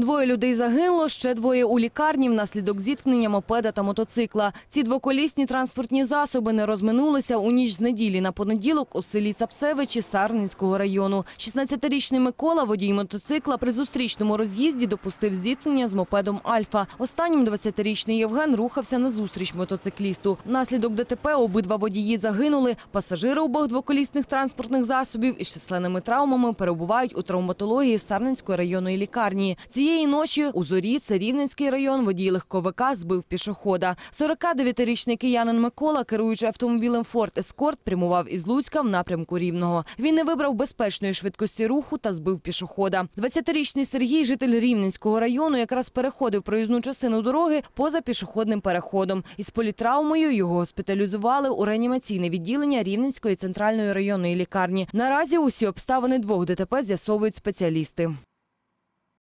Двоє людей загинуло, ще двоє у лікарні внаслідок зіткнення мопеда та мотоцикла. Ці двоколісні транспортні засоби не розминулися у ніч з неділі на понеділок у селі Цапцевичі Сарненського району. 16-річний Микола, водій мотоцикла, при зустрічному роз'їзді допустив зіткнення з мопедом Альфа. Останнім 20-річний Євген рухався на зустріч мотоциклісту. Внаслідок ДТП обидва водії загинули. Пасажири обох двоколісних транспортних засобів із численними травмами перебувають у травматології Сарненської районної лікарні. Цієї ночі у зорі це Рівненський район. Водій легковика збив пішохода. 49-річний киянин Микола, керуючи автомобілем Форд Ескорт, прямував із Луцька в напрямку Рівного. Він не вибрав безпечної швидкості руху та збив пішохода. 20-річний Сергій, житель Рівненського району, якраз переходив проїзну частину дороги поза пішохідним переходом. Із політравмою його госпіталізували у реанімаційне відділення Рівненської центральної районної лікарні. Наразі усі обставини двох ДТП з'ясовують спеціалісти.